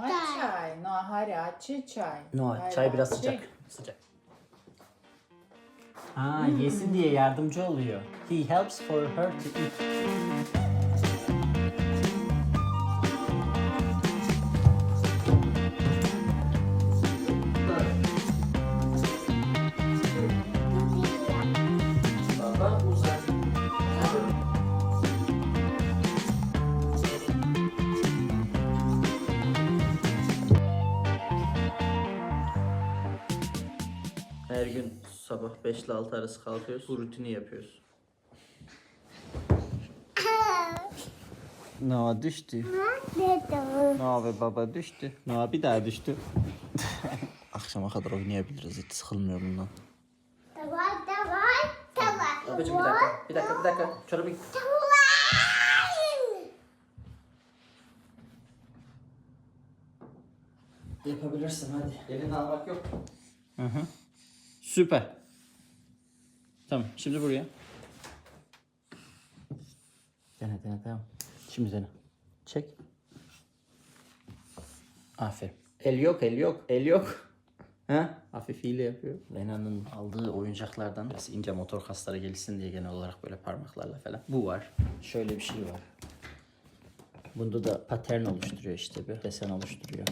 No çay. No haraçı çay. No, çay biraz sıcak. Sıcak. Ha, yesin diye yardımcı oluyor. He helps for her to eat. 5 ile 6 arası kalkıyoruz. Bu rutini yapıyoruz. Noa düştü. Noa ve baba düştü. Noa bir daha düştü. Akşama kadar oynayabiliriz. Hiç sıkılmıyor bundan. Tamam tamam tamam. Babacım bir dakika. Bir dakika bir dakika. Çorabı git. Yapabilirsin hadi. Elini almak yok. Hı hı. Süper. Tamam şimdi buraya. Dene dene tamam. Şimdi dene. Çek. Aferin. El yok el yok el yok. Ha? Hafif hile yapıyor. Lena'nın aldığı oyuncaklardan biraz ince motor kasları gelişsin diye genel olarak böyle parmaklarla falan. Bu var. Şöyle bir şey var. Bunda da patern oluşturuyor işte bir desen oluşturuyor.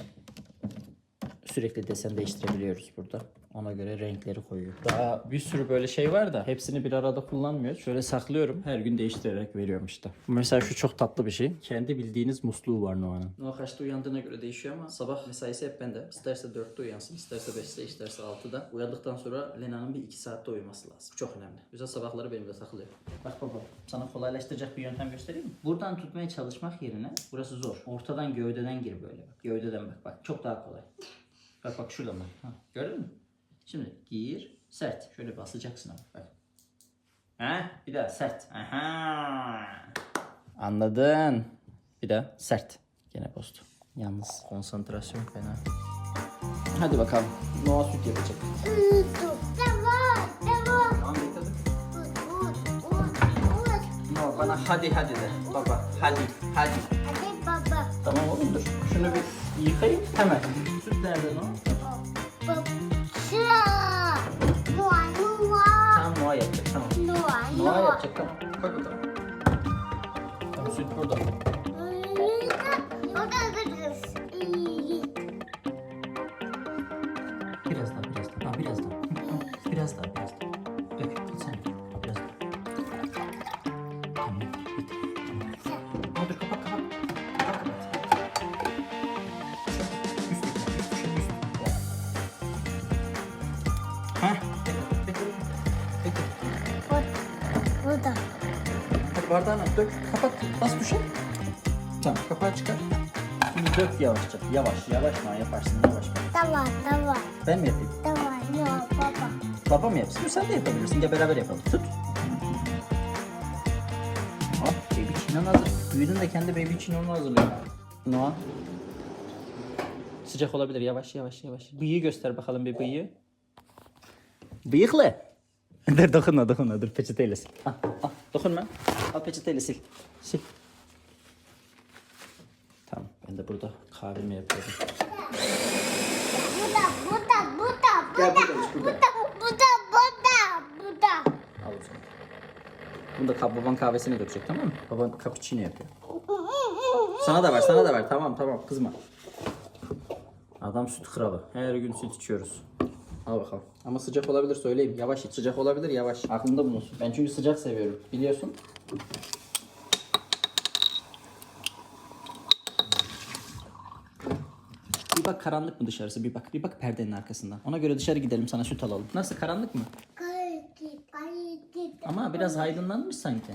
Sürekli desen değiştirebiliyoruz burada. Ona göre renkleri koyuyor. Daha bir sürü böyle şey var da hepsini bir arada kullanmıyoruz. Şöyle saklıyorum. Her gün değiştirerek veriyorum işte. Mesela şu çok tatlı bir şey. Kendi bildiğiniz musluğu var Noah'nın. Noah kaçta uyandığına göre değişiyor ama sabah mesaisi hep bende. İsterse 4'te uyansın, isterse 5'te, isterse 6'da. Uyandıktan sonra Lena'nın bir 2 saatte uyuması lazım. Çok önemli. Güzel sabahları benimle takılıyor. Bak baba, sana kolaylaştıracak bir yöntem göstereyim mi? Buradan tutmaya çalışmak yerine burası zor. Ortadan gövdeden gir böyle bak. Gövdeden bak. Bak çok daha kolay. Bak bak şuradan bak. Ha, gördün mü? Şimdi gir sert. Şöyle basacaksın ama. Ha? Bir daha sert. Aha. Anladın. Bir daha sert. Gene bozdu. Yalnız konsantrasyon fena. Hadi bakalım. Noa süt yapacak. Devam, devam. Tamam bekledim. Noa bana hadi hadi de. Baba hadi hadi. Hadi baba. Tamam oğlum dur. Şunu bir yıkayayım hemen. Süt nerede Noa? Tamam. Koy bakalım. Tamam süt burada. O da kırız. İyi. Biraz daha, biraz daha. Ha, biraz daha. Hı, Biraz daha, biraz daha. Dök, git sen. Biraz daha. Tamam, bitti. Tamam. Ama dur, kapat, kapat. Kapat, kapat. Üst, üst, üst, üst, üst. Heh, bardağına dök, kapat, bas tuşa. Tamam, kapağı çıkar. Şimdi dök yavaşça. Yavaş, yavaş mı yaparsın, yavaş? Tamam, tamam. Ben mi yapayım? Tamam, yok baba. Baba mı yapsın? Sen de yapabilirsin. Gel beraber yapalım. Tut. Hop, baby çinon hazır. Büyüdün de kendi baby çinonu hazırlıyor. Noah. Sıcak olabilir. Yavaş, yavaş, yavaş. Bıyığı göster bakalım bir bıyığı. Bıyıklı. dur dokunma, dokunma. Dur peçeteyle sil. Ah, ah. Dokunma. Al peçeteyle sil. Sil. Tamam. Ben de burada kahvemi yapıyorum. Burada, burada, burada, Gel burada, burada, burada. burada, burada, burada. Al o zaman. Bunu da ka- baban kahvesine götürecek tamam mı? Baban cappuccino yapıyor. Sana da ver, sana da ver. Tamam tamam kızma. Adam süt kralı. Her gün süt içiyoruz. Al bakalım. Ama sıcak olabilir söyleyeyim. Yavaş iç. Sıcak olabilir yavaş. Aklında bulunsun. Ben çünkü sıcak seviyorum. Biliyorsun. Bir bak karanlık mı dışarısı? Bir bak. Bir bak perdenin arkasından. Ona göre dışarı gidelim sana süt alalım. Nasıl karanlık mı? Ama biraz aydınlanmış sanki.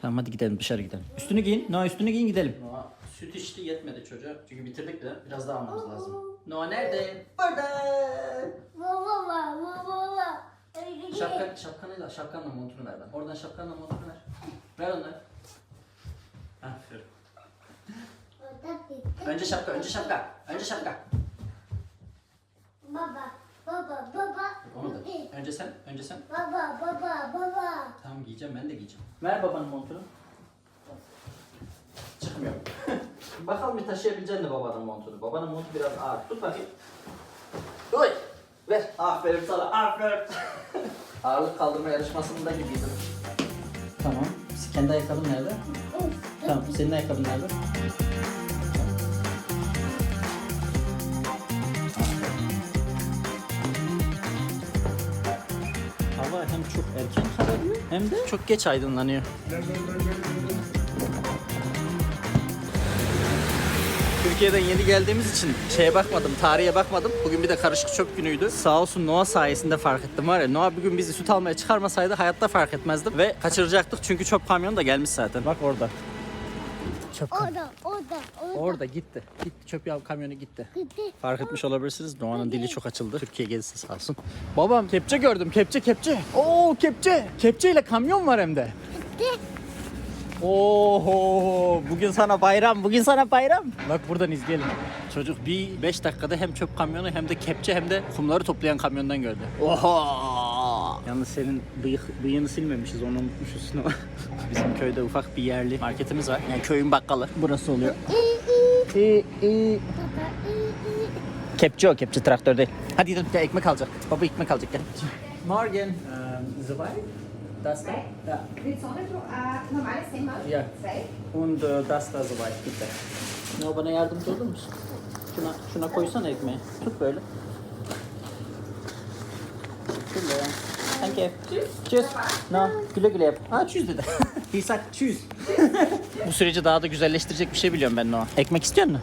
Tamam hadi gidelim dışarı gidelim. Üstünü giyin. Noah üstünü giyin gidelim. Noah süt içti yetmedi çocuğa. Çünkü bitirdik de biraz daha almamız lazım. Noah nerede? Burada. Baba, baba, baba. Şapka, şapkanıyla, şapkanla montunu ver bana. Oradan şapkanla montunu ver. Ver onu. Aferin. Önce şapka, önce şapka. Önce şapka. Baba, baba, baba. Onu da. Önce sen, önce sen. Baba, baba, baba. Tamam giyeceğim, ben de giyeceğim. Ver babanın montunu. Çıkmıyor. Bakalım bir taşıyabilecek mi babanın montunu? Babanın montu biraz ağır. Tut bakayım. Oy! Ver. Aferin sana. Aferin. Ağırlık kaldırma yarışmasında gibiydim. Tamam. Kendi ayakkabın nerede? Tamam. Senin ayakkabın nerede? Hava hem çok erken kararıyor hem de çok geç aydınlanıyor. Türkiye'den yeni geldiğimiz için şeye bakmadım, tarihe bakmadım. Bugün bir de karışık çöp günüydü. Sağ olsun Noah sayesinde fark ettim var ya. Noah bugün bizi süt almaya çıkarmasaydı hayatta fark etmezdim. Ve kaçıracaktık çünkü çöp kamyonu da gelmiş zaten. Bak orada. Çöp kam- Orada, orada, orada. Orada gitti. Gitti çöp yav kamyonu gitti. Gitti. Fark etmiş olabilirsiniz. Noah'nın dili çok açıldı. Türkiye gezisi sağ olsun. Babam kepçe gördüm. Kepçe kepçe. Oo kepçe. Kepçeyle kamyon var hem de. Gitti. Oho bugün sana bayram bugün sana bayram. Bak buradan izleyelim. Çocuk bir 5 dakikada hem çöp kamyonu hem de kepçe hem de kumları toplayan kamyondan gördü. Oha! Yalnız senin bıyık, bıyığını silmemişiz onu unutmuşuz. Bizim köyde ufak bir yerli marketimiz var. Yani köyün bakkalı. Burası oluyor. Kepçe o kepçe traktör değil. Hadi gidelim gel ekmek alacak. Baba ekmek alacak gel. Morgen. Um? Das da? Ja. Risotto äh, normales Thema? Ja. Zwei. Und äh, das da soweit bitte. No bana yardımcı olur musun? Şuna, şuna koysana ekmeği. Tut böyle. Şöyle. Thank you. Tschüss. No, güle güle yap. Ha tschüss dedi. He said tschüss. Bu süreci daha da güzelleştirecek bir şey biliyorum ben Noah. Ekmek istiyor musun?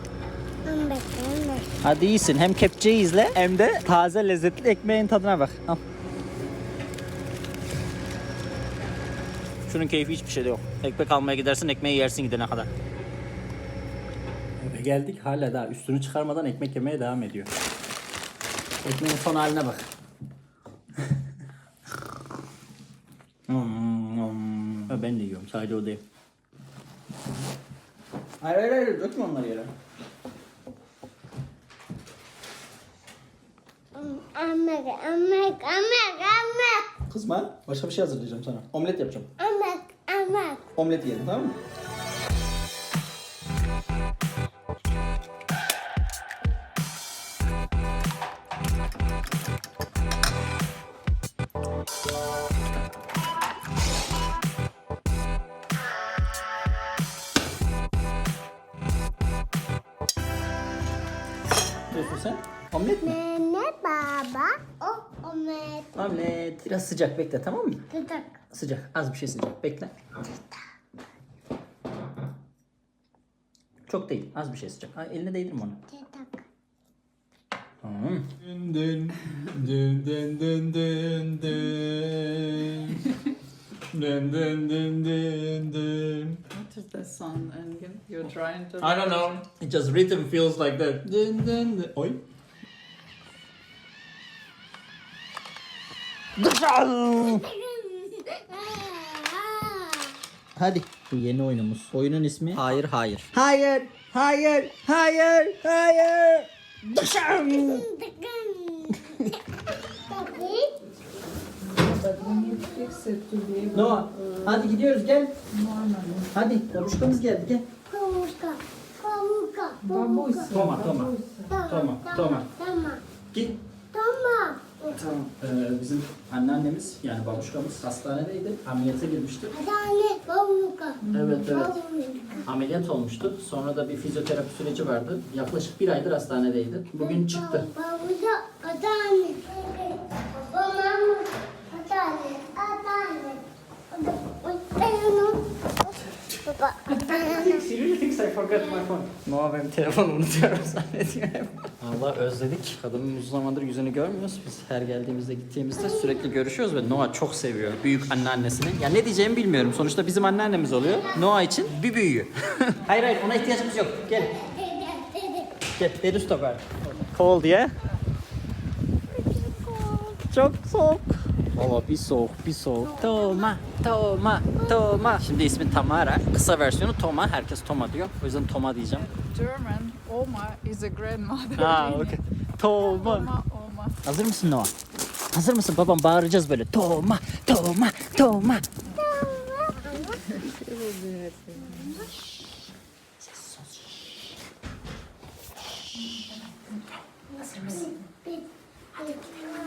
Hadi iyisin. Hem kepçeyi izle hem de taze lezzetli ekmeğin tadına bak. Al. Şunun keyfi hiçbir şeyde yok. Ekmek almaya gidersin ekmeği yersin gidene kadar. Eve geldik hala daha üstünü çıkarmadan ekmek yemeye devam ediyor. Ekmeğin son haline bak. Hmm, Ha, ben de yiyorum sadece o değil. Hayır hayır hayır dökme onları yere. Amek, amek, amek, amek. Kızma. Başka bir şey hazırlayacağım sana. Omlet yapacağım. Amek, amek. Omlet yiyelim tamam mı? Ne diyorsun sen? Omlet mi? Nene, baba, Omlet. Omlet. Biraz sıcak bekle tamam mı? Sıcak. Sıcak. Az bir şey sıcak. Bekle. Çok değil. Az bir şey sıcak. Ay, eline değdirme onu. Sıcak. Tamam. Dın dın dın dın dın dın dın. Dun dun dun dun dun. What is that song, Engin? You're trying to... I don't know. It just rhythm feels like that. Dun dun dun. Oy. Hadi. Bu yeni oyunumuz. Oyunun ismi Hayır Hayır. Hayır. Hayır. Hayır. Hayır. Dışarı. Noah. Hadi gidiyoruz gel. Hadi. Babuşkamız geldi gel. Kavuka, Babushka. Toma toma. Toma, toma. Toma, Git. toma. Tamam. Ee, bizim anneannemiz yani babuşkamız hastanedeydi. Ameliyata girmişti. Anne, babuka. Evet evet. Babuka. Ameliyat olmuştu. Sonra da bir fizyoterapi süreci vardı. Yaklaşık bir aydır hastanedeydi. Bugün çıktı. Babuca, hadi anne. Babam, anne, anne. Hadi, ben onu. Thinks I forgot my phone. Noah benim telefonu unutuyorum zannediyor hep. Allah özledik. Kadının uzun zamandır yüzünü görmüyoruz. Biz her geldiğimizde gittiğimizde sürekli görüşüyoruz ve Noah çok seviyor büyük anneannesini. Ya ne diyeceğimi bilmiyorum. Sonuçta bizim anneannemiz oluyor. Noah için bir büyüğü. hayır hayır ona ihtiyacımız yok. Gel. Gel. Deri stop ver. Cold ya. Çok soğuk. Valla bir soğuk bir soğuk. Toma, Toma, Toma. Şimdi ismi Tamara. Kısa versiyonu Toma. Herkes Toma diyor. O yüzden Toma diyeceğim. German Oma is a grandmother. Ha, okey. Toma. Oma, Oma. Hazır mısın Noah? Hazır mısın? Babam bağıracağız böyle. Toma, Toma, Toma.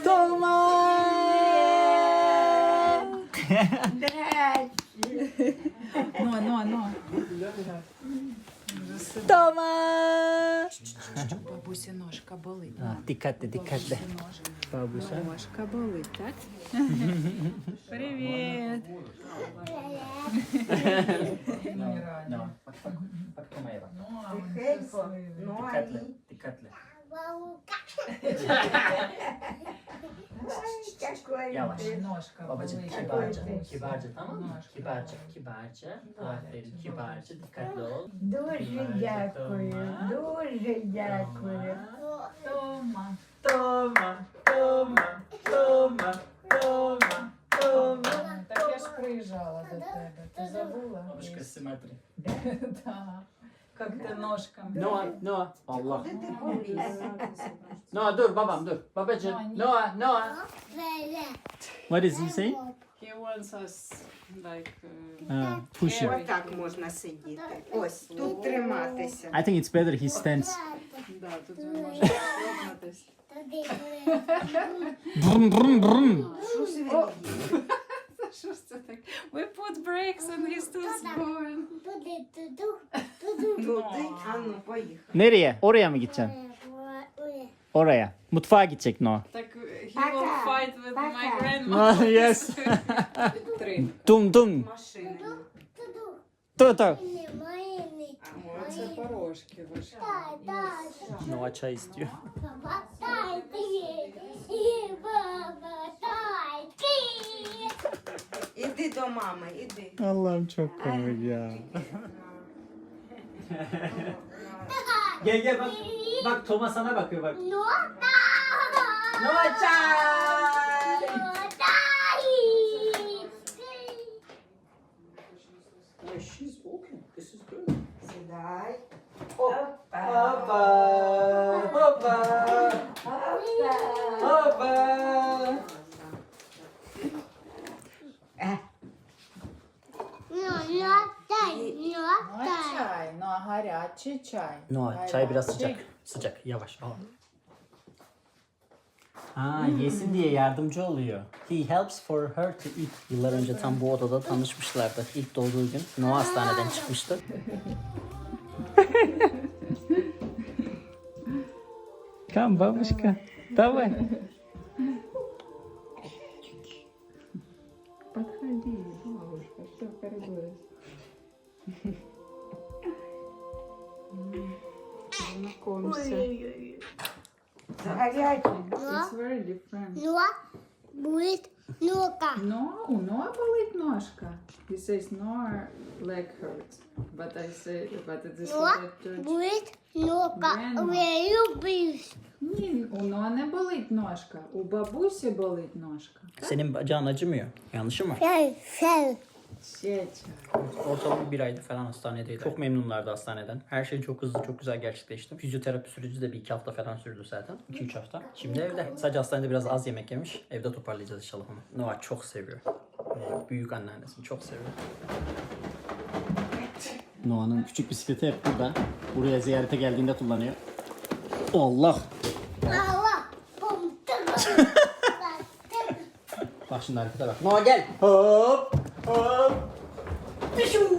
Toma. Ну, ну, ну. Тома! Бабуся ножка болить. А, Тікати. Бабуся. Ножка болить, так? Привіт! Тихенько. Тікати. Yavaş. Noşka. Babacım balığı kibarca, yapıyoruz. kibarca tamam mı? Noşka. Kibarca, kibarca. Aferin, kibarca. Dikkatli ol. Дуже дякую, дуже дякую. Тома, Тома, Тома, Тома, Тома, Тома. Так я ж приїжджала до тебе. Ти забула? Бабушка з симетрії. Так. Как ти ножками. Noah, Noah. Allah. Noah dur babam dur. Babacım. Noah, Noah. Böyle. What is he saying? He wants us like Uh, push him. Отак можна сидіти. Ось, тут триматися. I think it's better he stands. да, тут він може розслабитись. Туди, туди. Brum brum brum. Що ж він Що ж це так? We put brakes and he's still going. Туди, туди, туди. Туди, а ну, поїхали. Nereye? Oraya mı gideceksin? Ой, Oraya. Mutfağa gidecek Noah. Так he will fight with my grandma. Ah, yes. Підтримка. Dum dum. Машини. туди. Dur dur. Немає ні. Це порошки важкі. Тай, тай. Noah çay istiyor. Баба, тай, ти. І баба, тай, ти. Іди до мами, іди. Allah'ım çok komik ya. gel gel bak. Bak Toma sana bakıyor bak. No. No çay. She's walking. This is good. Sedai. Oh. гарячий чай. Noah çay biraz Гарячий. sıcak. Sıcak. Yavaş. Al. Ha, yesin diye yardımcı oluyor. He helps for her to eat. Yıllar önce tam bu odada tanışmışlardı. İlk doğduğu gün Noah hastaneden çıkmıştı. Come бабушка. Давай. Подходи, бабушка, все Гарячий. It's very different. Ну, будет ну-ка. No, у Noah болить ножка. He says Noah leg hurts. But I say, but it is Ну, what I touch. будет ну-ка. Grandma. Я люблю. Ні, у Noah не болить ножка. У бабусі болить ножка. Senin bacağın acımıyor. Yanlışım var. Sen, sen. Şey, Ortalama bir aydı falan hastanedeydi. Çok memnunlardı hastaneden. Her şey çok hızlı, çok güzel gerçekleşti. Fizyoterapi süreci de bir iki hafta falan sürdü zaten. 2-3 hafta. Şimdi evde. Sadece hastanede biraz az yemek yemiş. Evde toparlayacağız inşallah onu. Noah çok seviyor. Ee, büyük anneannesini çok seviyor. Noah'nın küçük bisikleti hep burada. Buraya ziyarete geldiğinde kullanıyor. Allah! Allah bum tık, tık. Bak şimdi harekete bak. Noah gel! Hop! 어, 삐슝.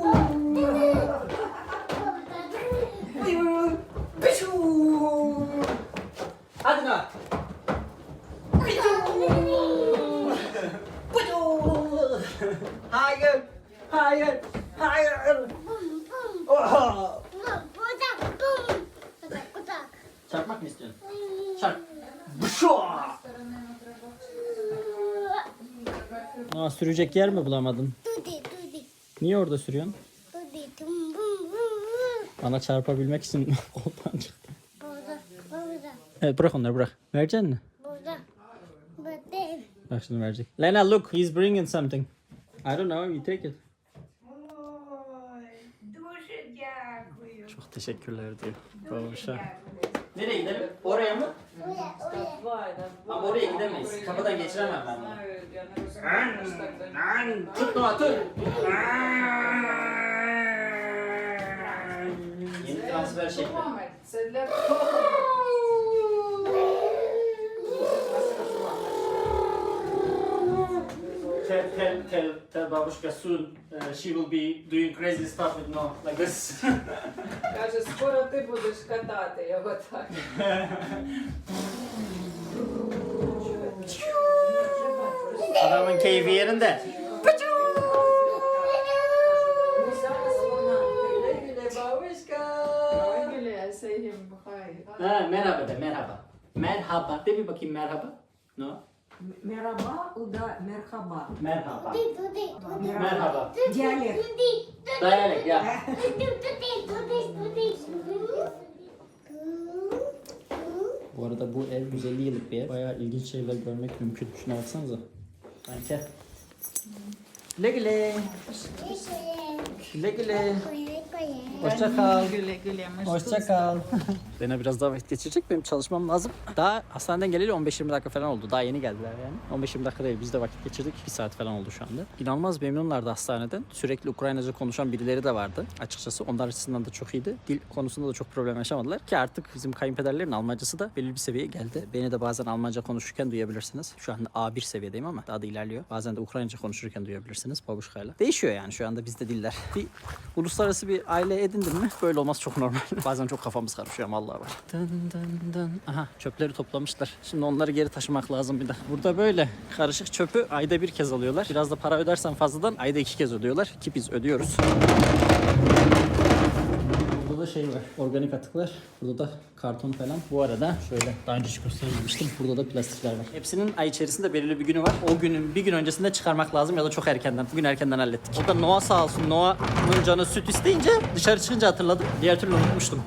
Sürecek yer mi bulamadın? Dudi dudi. Niye orada sürüyorsun? Dudi dum bum bum bum. Bana çarpabilmek için koldan çıktı. Burada burada. Evet bırak onları bırak. Verecek mi? Burada. Burada. Bak şimdi verecek. Lena look he's bringing something. I don't know you take it. Çok teşekkürler diyor. Babuşa. Nereye gidelim? Oraya mı? Oraya oraya. Ama oraya gidemeyiz. Kapıdan geçiremem ben bunu. Yeni transfer. Tell, tell, tell, tell babushka soon uh, she will be doing crazy stuff with no like this. Каже, скоро ти будеш катати його так. Adamın keyfi yerinde. Ha, merhaba de merhaba. Merhaba de bir bakayım merhaba. No. Merhaba, o da merhaba. Merhaba. Merhaba. Diyalek. Diyalek ya. Bu arada bu ev 150 yıllık bir ev. Bayağı ilginç şeyler görmek mümkün. Şuna baksanıza. Sanki. Güle güle. Güle güle. Hoşça kal. Güle güle. Hoşça kal. Lena biraz daha vakit geçirecek. Benim çalışmam lazım. Daha hastaneden geleli 15-20 dakika falan oldu. Daha yeni geldiler yani. 15-20 dakika değil. Biz de vakit geçirdik. 1 saat falan oldu şu anda. İnanılmaz memnunlardı hastaneden. Sürekli Ukraynaca konuşan birileri de vardı. Açıkçası onlar açısından da çok iyiydi. Dil konusunda da çok problem yaşamadılar. Ki artık bizim kayınpederlerin Almancası da belirli bir seviyeye geldi. Beni de bazen Almanca konuşurken duyabilirsiniz. Şu anda A1 seviyedeyim ama daha da ilerliyor. Bazen de Ukraynaca konuşurken duyabilirsiniz babuşkayla. Değişiyor yani şu anda bizde diller. Bir uluslararası bir aile edindin mi böyle olmaz çok normal. Bazen çok kafamız karışıyor ama var. Dın dın dın. Aha çöpleri toplamışlar. Şimdi onları geri taşımak lazım bir de. Burada böyle karışık çöpü ayda bir kez alıyorlar. Biraz da para ödersen fazladan ayda iki kez ödüyorlar. Ki biz ödüyoruz. Burada da şey var. Organik atıklar. Burada da karton falan. Bu arada şöyle daha önce hiç göstermemiştim. Burada da plastikler var. Hepsinin ay içerisinde belirli bir günü var. O günün bir gün öncesinde çıkarmak lazım ya da çok erkenden. Bugün erkenden hallettik. O da Noah sağ olsun. Noah'nın canı süt isteyince dışarı çıkınca hatırladım. Diğer türlü unutmuştum.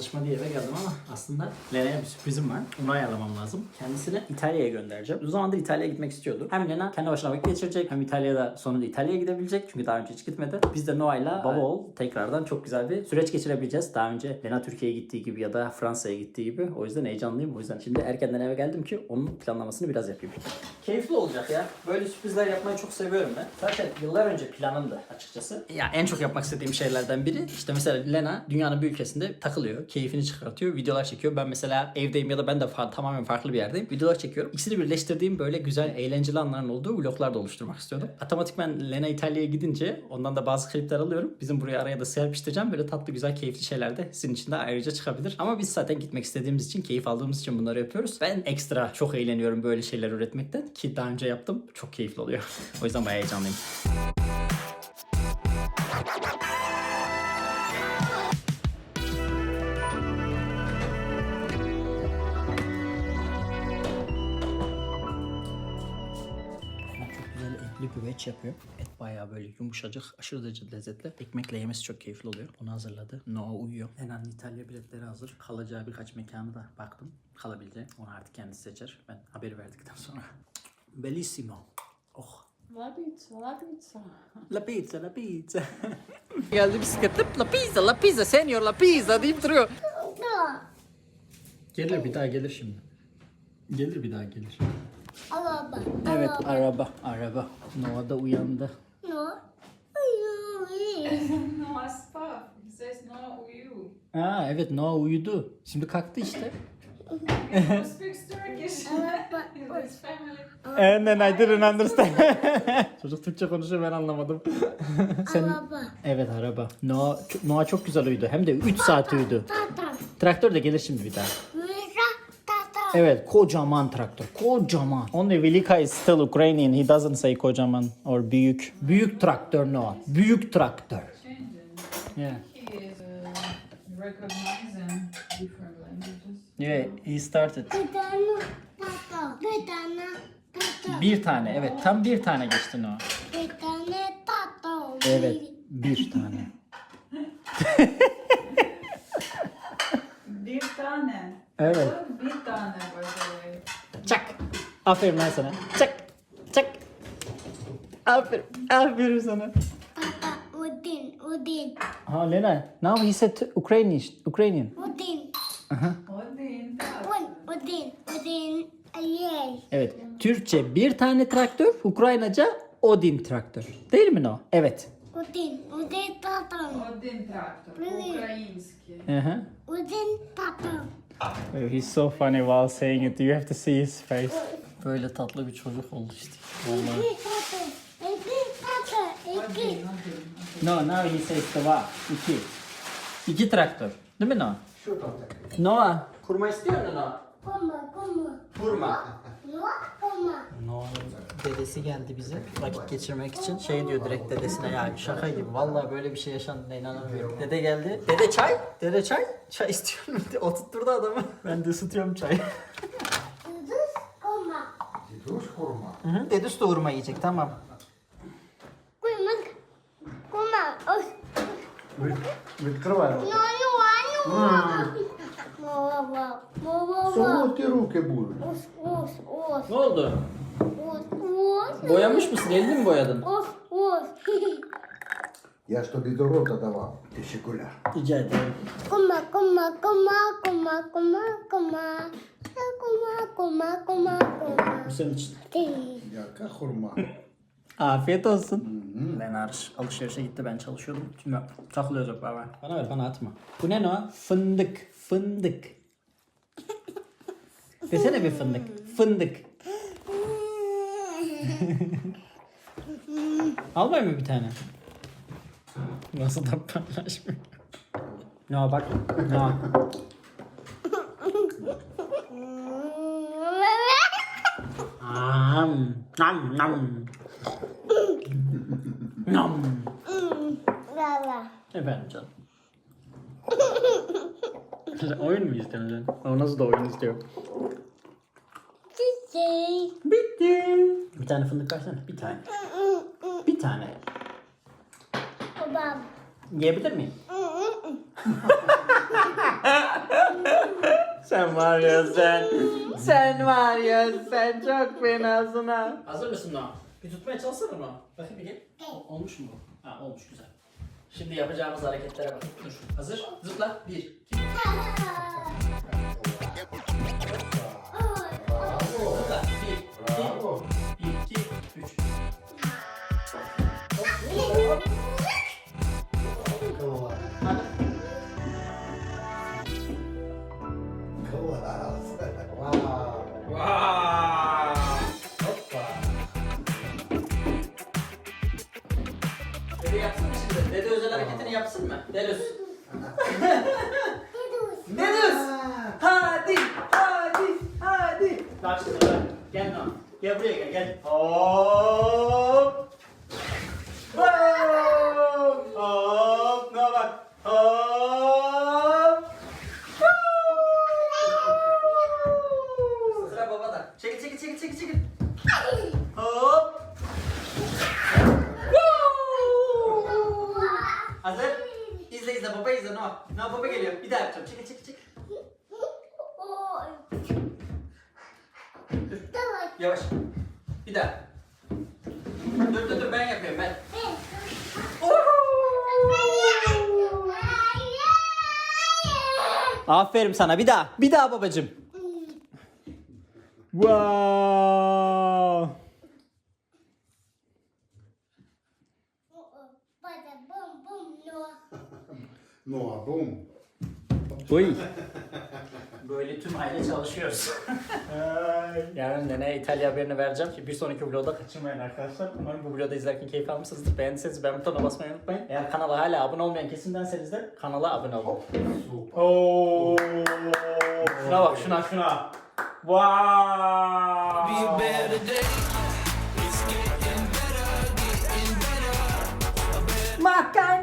Çalışma diye eve geldim ama aslında Lena'ya bir sürprizim var. Onu ayarlamam lazım. Kendisini İtalya'ya göndereceğim. Uzun zamandır İtalya'ya gitmek istiyordu. Hem Lena kendi başına vakit geçirecek hem İtalya'da sonunda İtalya'ya gidebilecek. Çünkü daha önce hiç gitmedi. Biz de Noah'yla baba ol tekrardan çok güzel bir süreç geçirebileceğiz. Daha önce Lena Türkiye'ye gittiği gibi ya da Fransa'ya gittiği gibi. O yüzden heyecanlıyım. O yüzden şimdi erkenden eve geldim ki onun planlamasını biraz yapayım. Keyifli olacak ya. Böyle sürprizler yapmayı çok seviyorum ben. Zaten yıllar önce planımdı açıkçası. Ya en çok yapmak istediğim şeylerden biri işte mesela Lena dünyanın bir ülkesinde takılıyor. Keyfini çıkartıyor. Videolar çekiyor. Ben mesela evdeyim ya da ben de fa- tamamen farklı bir yerdeyim. Videolar çekiyorum. İkisini birleştirdiğim böyle güzel eğlenceli anların olduğu vloglar da oluşturmak istiyordum. Otomatikman Lena İtalya'ya gidince ondan da bazı klipler alıyorum. Bizim buraya araya da serpiştireceğim. Böyle tatlı güzel keyifli şeyler de sizin için de ayrıca çıkabilir. Ama biz zaten gitmek istediğimiz için, keyif aldığımız için bunları yapıyoruz. Ben ekstra çok eğleniyorum böyle şeyler üretmekten ki daha önce yaptım. Çok keyifli oluyor. o yüzden bayağı heyecanlıyım. Güveç yapıyor. Et bayağı böyle yumuşacık, aşırı derece lezzetli. Ekmekle yemesi çok keyifli oluyor. Onu hazırladı. Noah uyuyor. Hemen İtalya biletleri hazır. Kalacağı birkaç mekanı da baktım. Kalabileceği. Onu artık kendisi seçer. Ben haberi verdikten sonra. Bellissimo. Oh. La pizza, la pizza. La pizza, la pizza. Geldi bisikletle la pizza, la pizza, senior la pizza deyip duruyor. Gelir bir daha gelir şimdi. Gelir bir daha gelir. Araba. Evet araba, araba. Noah da uyandı. No. No, stop. He says no, you. Ha evet Noah uyudu. Şimdi kalktı işte. Araba. And then I didn't understand. Çocuk Türkçe konuşuyor ben anlamadım. Sen Araba. Evet araba. Noah, Noah çok güzel uyudu. Hem de 3 saat uyudu. Traktör de gelir şimdi bir daha. Evet kocaman traktör. Kocaman. Only Velika is still Ukrainian. He doesn't say kocaman or büyük. Büyük traktör Noah. Büyük traktör. Yeah. Recognizing different languages. Yeah, he started. Bedana. Tata. Bedana. Tata. Bir tane evet tam bir tane geçti Noah. Bedana. Tata. Evet bir tane. Bir tane. Evet. Bir tane by the way. Çak. Aferin lan sana. Çak. Çak. Aferin. Aferin sana. Tata. Udin. Udin. Ha Lena. Now he said Ukrainian. Ukrainian. Udin. Один. Un. Udin. Udin. Ayey. Evet. Türkçe bir tane traktör. Ukraynaca Odin traktör. Değil mi Noah? Evet. Udin. Udin. Tata. Один трактор. Привіт. По-українськи. Hı hı. Udin. Tata. He's so funny while saying it. You have to see his face. Böyle tatlı bir çocuk oldu işte. Vallahi. İki tatlı. İki tatlı. İki. No, now he says the var. İki. İki traktör. Değil mi Noah? Noah. Kurma istiyor musun Noah? Kuma kuma. Kurma. Yok kuma. Noah'ın dedesi geldi bize vakit geçirmek için. Şey diyor direkt dedesine ya şaka gibi. Vallahi böyle bir şey yaşandığına inanamıyorum. Dede geldi. Dede çay. Dede çay. Çay istiyor mu? diye Oturtturdu adamı. Ben de ısıtıyorum çayı. Düz kuma. Duş kurma. Hı hı. Dedüs de hurma yiyecek tamam. Kuma. Kuma. Os. Відкривай. No, no, no. Мова, Boyamış mısın? Elini mi boyadın? Ос, ос. Я ж тобі до рота давав. Ти ще куляр. Rica ederim. Kuma, kuma, kuma, kuma, kuma, kuma. Kuma, kuma, kuma, kuma. Bu senin için. Яка хурма. Afiyet olsun. Ben arş alışverişe gitti ben çalışıyordum. Şimdi takılıyorduk baba. Bana ver bana atma. Bu ne Noah? Fındık. Fındık. Desene bir fındık. Fındık. Almayayım mı bir tane? Nasıl da paylaşmıyor. Noah bak. Noah. Nam. Nam nam. Nam. Baba. Efendim canım. Oyun mu istiyorsun? O nasıl da oyun istiyor? Çiçek. Bitti. Bir tane fındık versene. Bir tane. Bir tane. Babam. Yiyebilir miyim? sen var ya sen. Sen var ya sen çok fenasın ha. Hazır mısın Noah? Bir tutmaya çalışsana Noah. Bakayım bir gel. Olmuş mu bu? Ha olmuş güzel. Şimdi yapacağımız hareketlere bak. Dur. Hazır. Zıpla. Bir. iki. Hadi. Bak. Gel lan. Gel buraya gel, gel. Hop. Hop. Hop. Ne bak. Hop. Sıra babada. Çekil, çekil, çekil, çekil, çekil. Hop. Hazır. İzle izle baba izle Noah. Noah baba geliyor. Bir daha yapacağım. Çekil çekil Yavaş. Bir daha. Dur dur dur ben yapıyorum ben. Aferin sana bir daha. Bir daha babacım. Wow. Noah, bum. Oi çalışıyoruz. Ee, Yarın nene İtalya haberini vereceğim ki bir sonraki vlogda kaçırmayın arkadaşlar. Umarım bu vlogu izlerken keyif almışsınızdır. Beğendiyseniz beğen butonuna basmayı unutmayın. Eğer kanala hala abone olmayan kesimdenseniz de kanala abone olun. Oo. Şuna bak şuna şuna. Wow. Makarna.